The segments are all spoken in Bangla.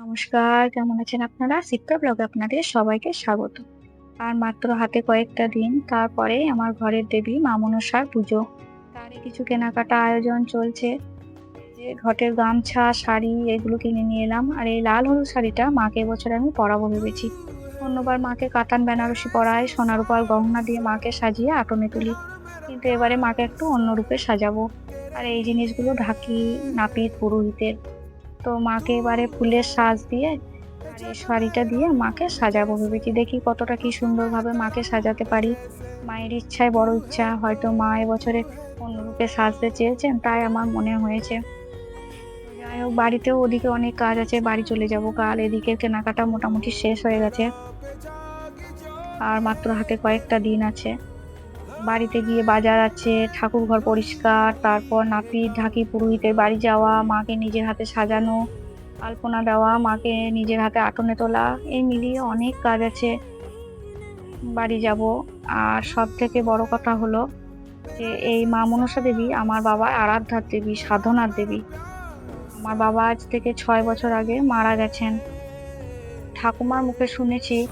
নমস্কার, কেমন আছেন আপনারা? শিক্ষা ব্লগে আপনাদের সবাইকে স্বাগত। আর মাত্র হাতে কয়েকটা দিন, তারপরে আমার ঘরের দেবী মা মনসার পুজো। তারই কিছু কেনাকাটা আয়োজন চলছে। যে ঘটের গামছা, শাড়ি, এগুলো কিনে নিয়ে এলাম। আর এই লাল হলুদ শাড়িটা মাকে এবছর আমি পরাবো ভেবেছি। অন্যবার মাকে কাতান বেনারসি পরাই, সোনার উপর গহনা দিয়ে মাকে সাজিয়ে আটনে তুলি। কিন্তু এবারে মাকে একটু অন্য রূপে সাজাবো। আর এই জিনিসগুলো ঢাকি, নাপিত, পুরোহিতের তো মাকে এবারে ফুলের সাজ দিয়ে আর এই শাড়িটা দিয়ে মাকে সাজাবো। ভেবেছি দেখি কতটা কি সুন্দরভাবে মাকে সাজাতে পারি। মায়ের ইচ্ছায় বড় ইচ্ছা হয়তো মা এবছরে অন্যরূপে সাজতে চেয়েছেন তাই আমার মনে হয়েছে। যাই হোক বাড়িতেও ওদিকে অনেক কাজ আছে বাড়ি চলে যাব। কাল এদিকে কেনাকাটা মোটামুটি শেষ হয়ে গেছে। আর মাত্র হাতে কয়েকটা দিন আছে। বাড়িতে গিয়ে বাজার আছে, ঠাকুর ঘর পরিষ্কার, তারপর নাপিত ঢাকি পুরোহিতের বাড়ি যাওয়া, মাকে নিজের হাতে সাজানো, আলপনা দেওয়া, মাকে নিজের হাতে আটনে তোলা, এই মিলিয়ে অনেক কাজ আছে। বাড়ি যাব। আর সব থেকে বড় কথা হলো যে, এই মা মনসা দেবী আমার বাবা আরাধ্যার দেবী সাধনার দেবী। আমার বাবা আজ থেকে ছয় বছর আগে মারা গেছেন। ঠাকুমার মুখে শুনেছি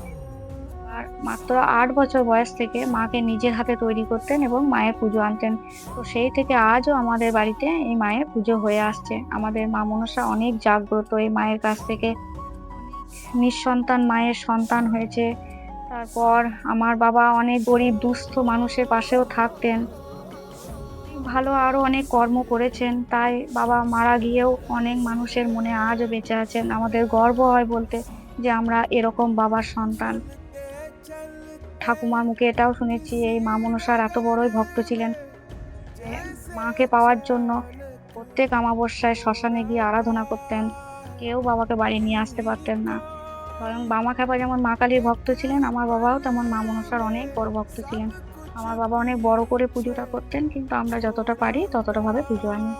আর মাত্র আট বছর বয়স থেকে মাকে নিজের হাতে তৈরি করতেন এবং মায়ের পুজো আনতেন। তো সেই থেকে আজও আমাদের বাড়িতে এই মায়ের পুজো হয়ে আসছে। আমাদের মা মনসা অনেক জাগ্রত, এই মায়ের কাছ থেকে নিঃসন্তান মায়ের সন্তান হয়েছে। তারপর আমার বাবা অনেক গরিব, দুস্থ মানুষের পাশেও থাকতেন। ভালো আরও অনেক কর্ম করেছেন, তাই বাবা মারা গিয়েও অনেক মানুষের মনে আজও বেঁচে আছেন। আমাদের গর্ব হয় বলতে যে আমরা এরকম বাবার সন্তান। ঠাকুমার মুখে এটাও শুনেছি, এই মা মনসার এত বড়ই ভক্ত ছিলেন। মাকে পাওয়ার জন্য প্রত্যেক অমাবস্যায় শ্মশানে গিয়ে আরাধনা করতেন, কেউ বাবাকে বাড়ি নিয়ে আসতে পারতেন না। স্বয়ং বামা খেপা যেমন মা কালীর ভক্ত ছিলেন, আমার বাবাও তেমন মা মনসার অনেক বড় ভক্ত ছিলেন। আমার বাবা অনেক বড় করে পুজোটা করতেন, কিন্তু আমরা যতটা পারি ততটা ভাবে পুজো আনি।